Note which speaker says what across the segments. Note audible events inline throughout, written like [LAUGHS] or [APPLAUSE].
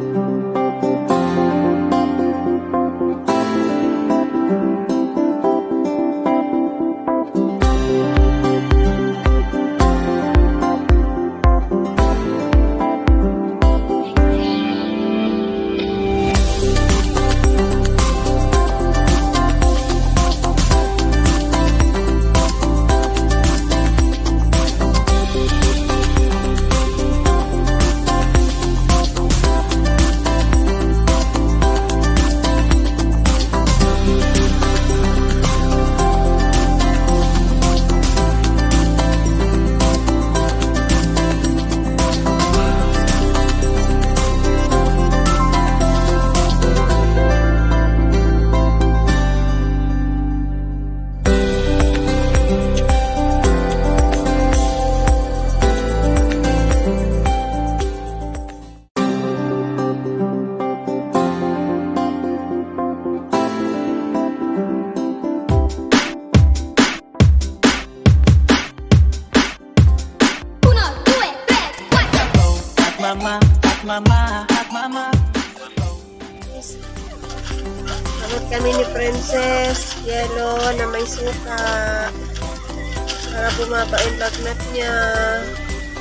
Speaker 1: Thank
Speaker 2: you. Mama, hot mama.
Speaker 3: Sagot kami ni Princess Yellow na may suka. Para bumaba yung lagnat niya.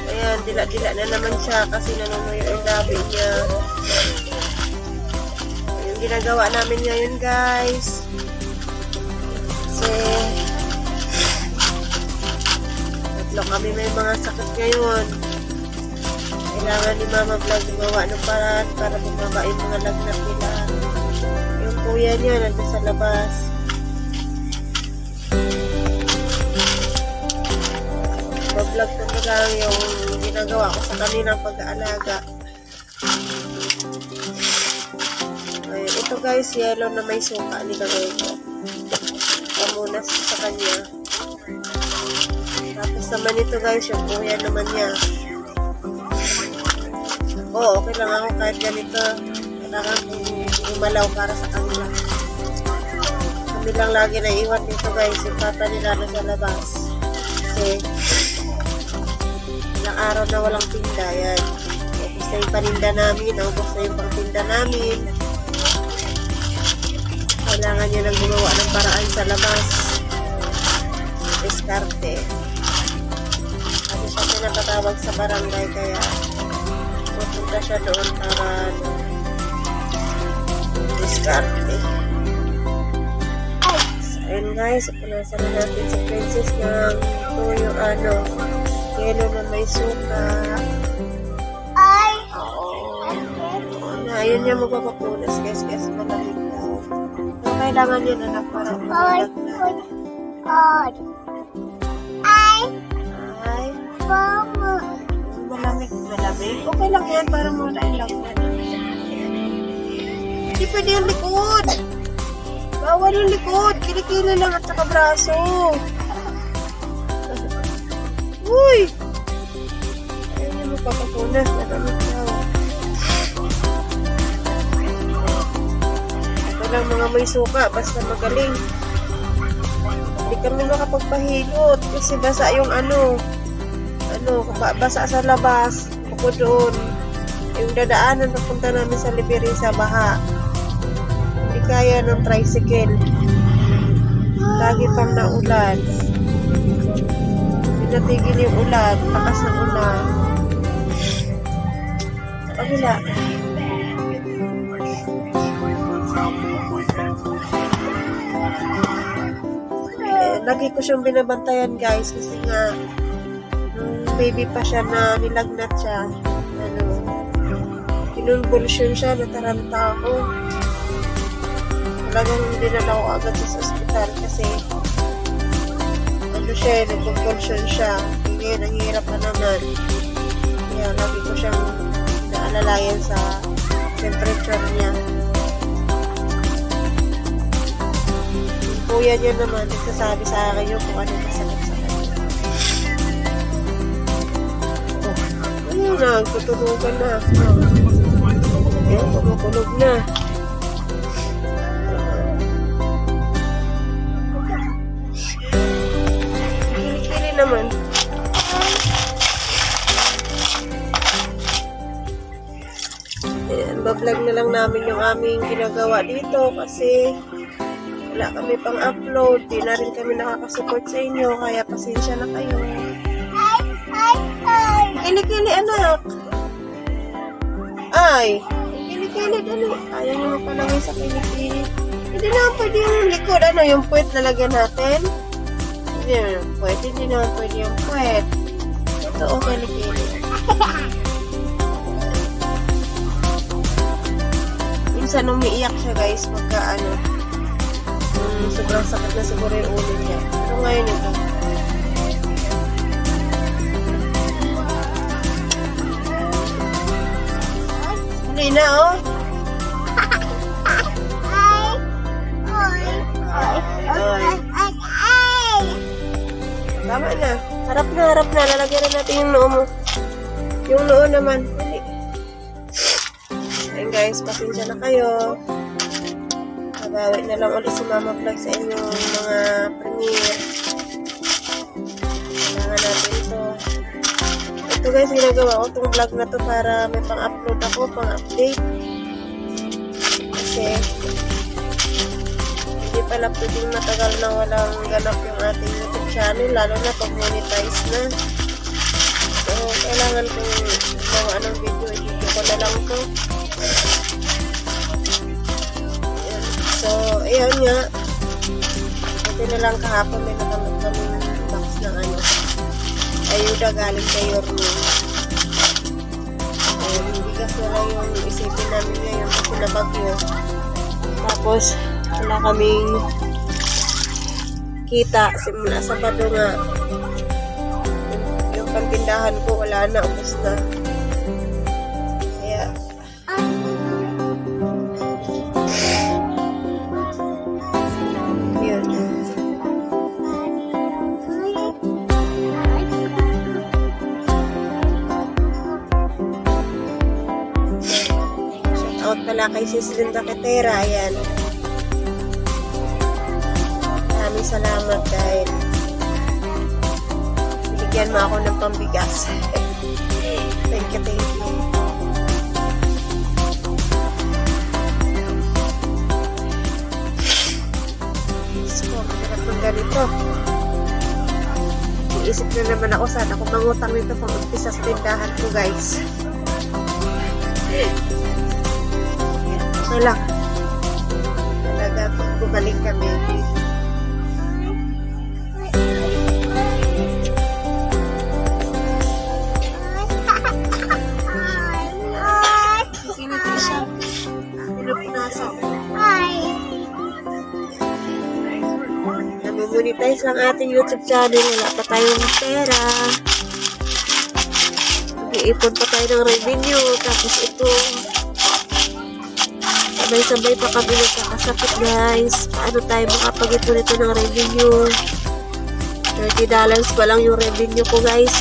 Speaker 3: Ayan, dila-dila na naman siya kasi nanunuyo yung labi niya. Yung ginagawa namin ngayon guys. Kasi tatlo kami may mga sakit ngayon. Kailangan ni Mama Vlog gumawa ng paraan para bumaba yung mga lagnat nila. Yung kuya niya nandun sa labas. Bablog ko na lang yung ginagawa ko sa kanilang pag-aalaga. Ayun, ito guys, yellow na may suka nilagay ko. Pamunas sa kanya. Tapos naman ito guys, yung kuya naman niya. Oo, okay lang ako kahit ganito. Kailangan gumalaw para sa kanila. Kami lang lagi na iwan dito guys. Yung papa nila na sa labas. Kasi ilang araw na walang tinda. Yan. Ubus na yung paninda namin. Ubus na yung pangtinda namin. Kailangan nyo nang gumawa ng paraan sa labas. Diskarte. Ano siya pinapatawag sa barangay kaya pupunta siya doon para diskarte. So, ayun guys, punasan na natin si Princess ng tuyo ano, yelo na may suka. Ay! Oo. Na, ayun niya magpapapunas guys, kasi malamig daw. So, kailangan yun anak para umilag na.
Speaker 4: I
Speaker 3: Ay,
Speaker 4: mama.
Speaker 3: Malamig, malamig. Okay lang yan, para muna lang. Hindi pwede yung likod. Bawal yung likod. Kilikili lang at saka braso. Uy! Ayun yung magpapapunas. Malamig daw. Ito lang mga may suka. Basta magaling. Hindi kami makapagpahilot kasi basa yung ano, ano, ba- basa sa labas, bukod doon. Yung dadaanan papunta namin sa Liberi sa Baha. Hindi kaya ng tricycle. Lagi pang naulan. Hindi natigil yung ulan, lakas ng ulan. Sa kabila. Eh, lagi ko siyang binabantayan guys kasi nga baby pa siya na nilagnat siya. Ano kinulbulsyon siya nataranta ako. Talagang dinala ko agad sa ospital kasi ano siya nagkumpulsyon siya. Ngayon ang hirap na naman. Kaya lagi ko siyang naalalayan sa temperature niya. Yung kuya niya naman nagsasabi sa akin yung kung ano masakit na tutunugan na ayun tumutunog na Kili-kili naman. Ayan, bablog na lang namin yung aming ginagawa dito kasi wala kami pang upload. Di na rin kami nakakasupport sa inyo kaya pasensya na kayo. Kili-kili anak. Ay, kili-kili dali. Ayaw niyo mapalagay sa kili-kili. Hindi naman pwede yung likod. Ano yung puwet lalagyan natin? Hindi naman pwede. Hindi naman pwede yung puwet. Ito o kili-kili. [LAUGHS] Minsan umiiyak siya guys pagka ano. Um, sobrang sakit na siguro yung ulo niya. Pero ngayon ito. Huli na oh.
Speaker 4: Ay, ay, ay, ay, ay, ay.
Speaker 3: Tama na. Harap na, harap na. Lalagyan na natin yung noo mo. Yung noo naman. Huli. Ayun guys, pasensya na kayo. Nabawi na lang ulit si Mama Vlog sa inyong mga premiere. Ito guys, ginagawa ko itong vlog na to para may pang-upload ako, pang-update. Kasi, hindi pala pwedeng matagal na walang ganap yung ating YouTube channel, lalo na pag monetize na. So, kailangan kong gumawa ng video, i-video ko na lang to. So, ayun nga. Buti na lang kahapon may Ayuda galing kay Yorme. Ayun, bigas na lang yung isipin namin ngayon kasi nabagyo. Tapos, wala kaming kita simula sa nga. Yung, pantindahan ko, wala na, ubos na. Pala kay Sis Linda. Ayan. Maraming salamat dahil binigyan mo ako ng pambigas. [LAUGHS] thank you, thank you. Diyos ko, mahirap ng ganito. Iisip na naman ako sana kung mangutang nito pang umpisa sa tindahan ko, guys. [LAUGHS] Okay lang. Talaga, bumalik kami. Namimonetize lang ating YouTube channel. Wala pa tayong pera. Nag-iipon pa tayo ng revenue. Tapos ito, sabay-sabay pa kami nagkakasakit guys. Paano tayo makapag-ipon ito ng revenue? $30 pa lang yung revenue ko guys.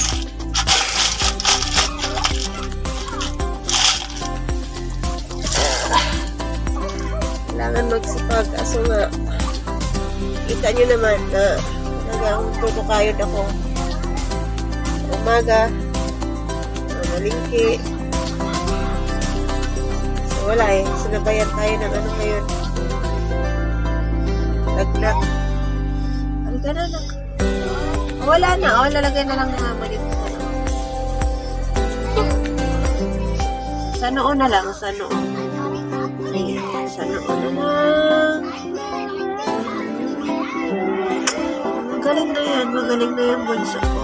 Speaker 3: Kailangan magsipag. Kaso nga, kita nyo naman na talagang tutukayod ako. Umaga, malingki. Wala eh. Sinabayan tayo ng ano ngayon. Laglag. Ano ka na lang? Wala na. O, lalagay na lang naman dito sa noo. Na lang. Sa noo. Ayan. Sa noo na lang. Magaling na yan. Magaling na yan bunso ko.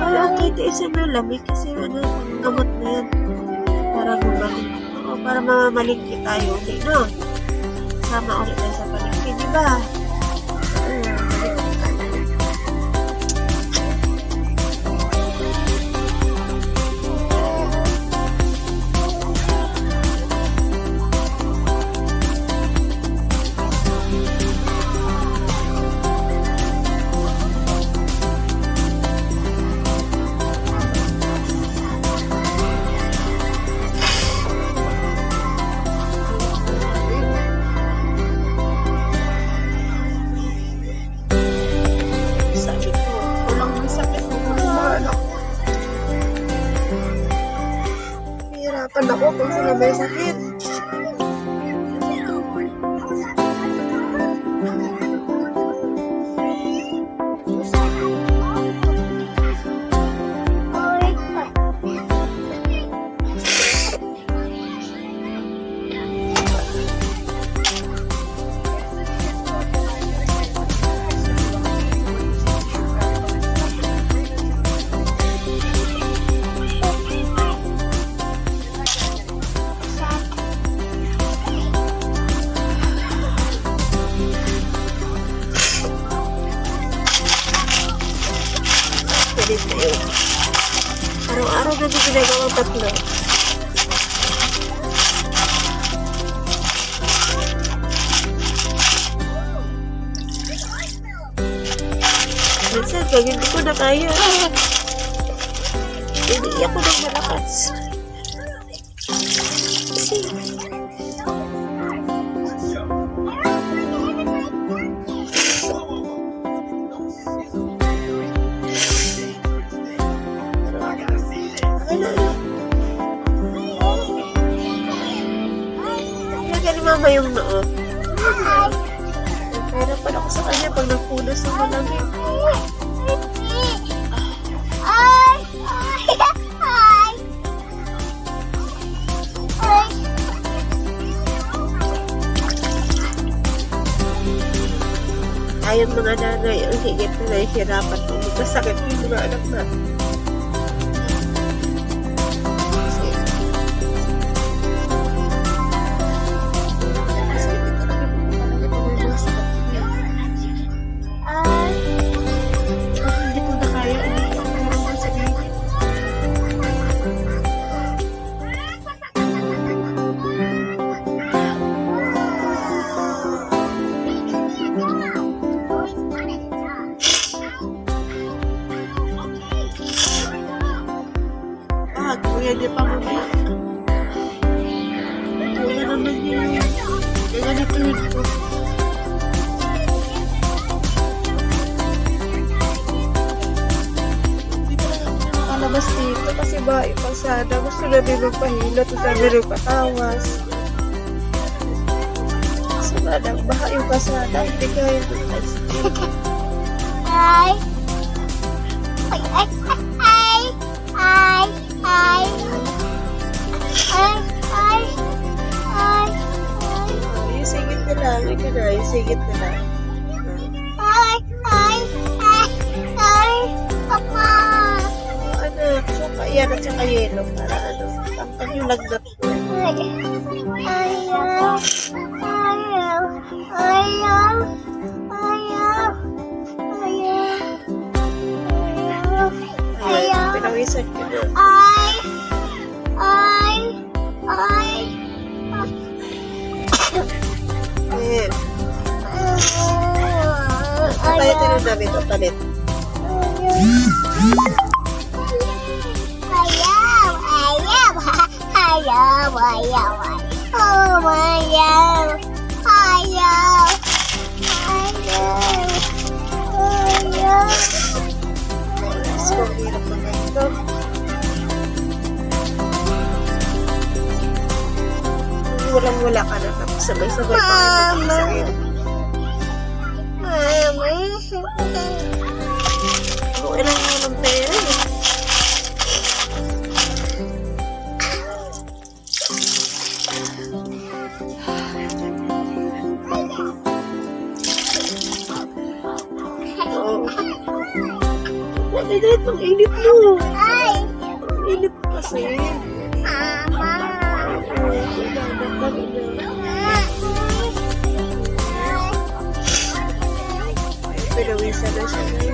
Speaker 3: Wala kita isa na lamig kasi ano, gamot na yan. Para bumalik. O, para mamamalingki tayo. Okay, no? Sama ulit tayo sa palingki, di ba? Sakit. Pwede tayo. Araw-araw na ginagawa tatlo. Hindi na kaya, hindi ako nang malakas. Ni mama yung noo. Pero pala ako sa kanya pag nagpunas ng malamig.
Speaker 4: Ay! Ay! Ay! Ay!
Speaker 3: Ayon mga nanay, ang higit na nahihirapan kung magkasakit yung mga anak na. Nadang baha yung pasada. Hindi kaya yung!
Speaker 4: Ay! Ay! Ay! Ay! Ay! Ay! Ay! Ay!
Speaker 3: Yung sigit na lang. Ika na, sigit na lang.
Speaker 4: Ay! Ay! Ay! Ay! Papa!
Speaker 3: Anak, suka yan at saka yelo para ano, tangkad yung lagnat ko.
Speaker 4: Ayaw, ayaw, ayaw, ayaw, ayaw, ayaw.
Speaker 3: Pinawisan ka doon.
Speaker 4: Ay, ay, ay.
Speaker 3: Ayan. Palit na rin namin ito, palit.
Speaker 4: Palit. 呀我呀我，哦我呀，哎
Speaker 3: 呀，哎呀，哎呀。Sobrang hirap naman ito. Walang-wala ka na tapos sabay-sabay pa kayo
Speaker 4: Mama.
Speaker 3: sa'yo.
Speaker 4: Mama.
Speaker 3: Mama. Ilang nga ng pera. Eh, dahil ang init mo.
Speaker 4: Ay!
Speaker 3: Ang init mo kasi.
Speaker 4: Mama!
Speaker 3: Pero isa na siya ngayon.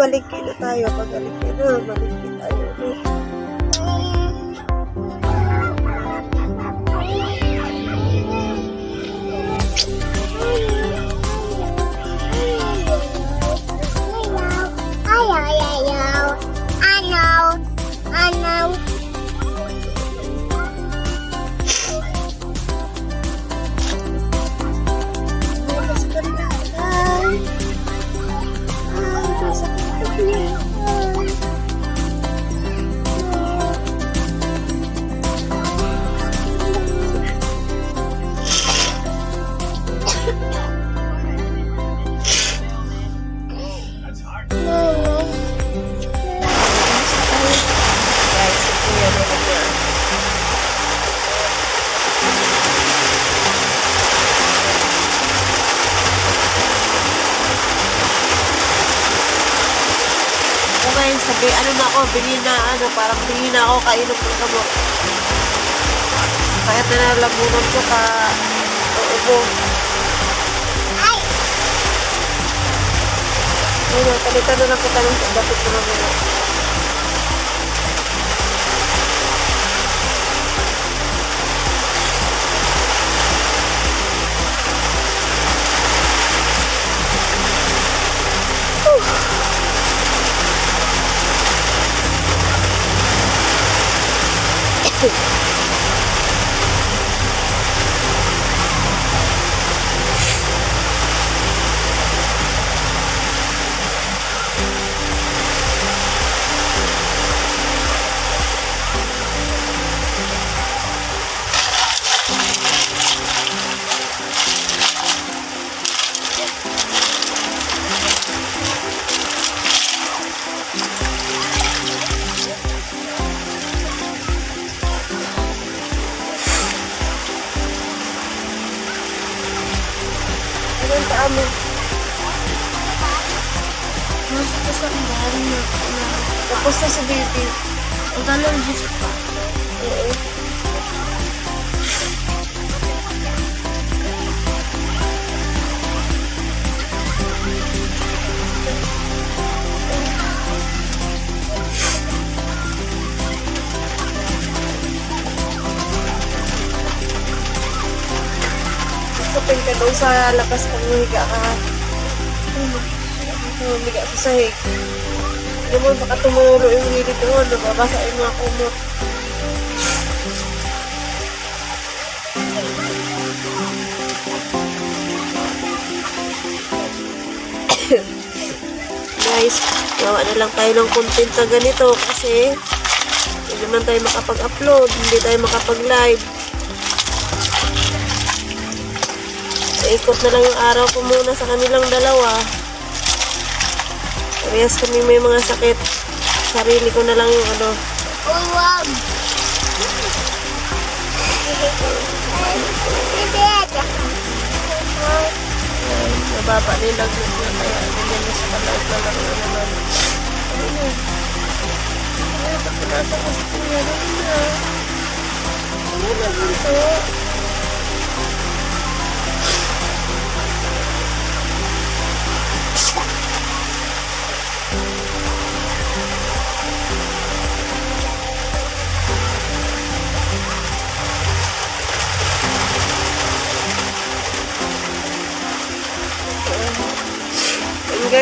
Speaker 3: Balik na tayo. Pagalik na, balik na tayo. Na ako, kainom ng gamot. Kaya na nalamunan ko ka, uubo. Ayun, palitan na lang kita ng dapat ko na muna.
Speaker 4: Sa
Speaker 3: labas pag humiga ka. Humiga sa sahig. Hindi mo baka tumuro yung hilit doon. Nababasa yung mga [COUGHS] kumot. Guys, gawa na lang tayo ng content na ganito kasi hindi naman tayo makapag-upload, hindi tayo makapag-live. Ikot na lang yung araw ko muna sa kanilang dalawa. Parehas kami may mga sakit. Sarili ko na lang yung ano.
Speaker 4: Wag!
Speaker 3: Ay, nababa nilag na kaya ganyan na sa kalaot na lang na naman. Ano? Ay, papunata ko sa kuya rin na. Ano na dito? And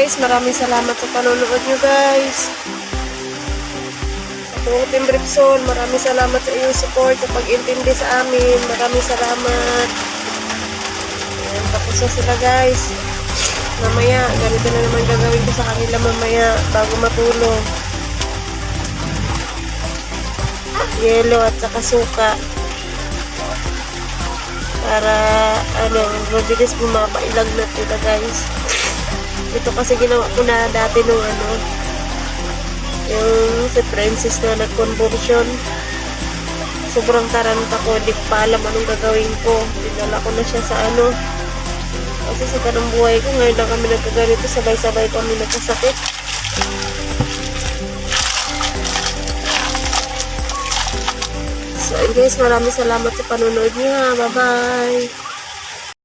Speaker 3: guys, maraming salamat sa panonood nyo guys. Sa Tungo Team Bripson, maraming salamat sa iyong support, sa pag-intindi sa amin. Maraming salamat. Ayan, tapos na sila guys. Mamaya, ganito na naman gagawin ko sa kanila mamaya bago matulog. Yelo at saka suka. Para, ano, mabilis bumabailag na sila guys. Ito kasi ginawa ko na dati nung ano, yung si Princess na nag-conversion. Sobrang taranta ko, di pa alam anong gagawin ko. Dinala ko na siya sa ano. Kasi sa kanong buhay ko, ngayon lang kami nagkaganito, sabay-sabay kami nagkasakit. So, guys, maraming salamat sa panonood niya. Bye-bye!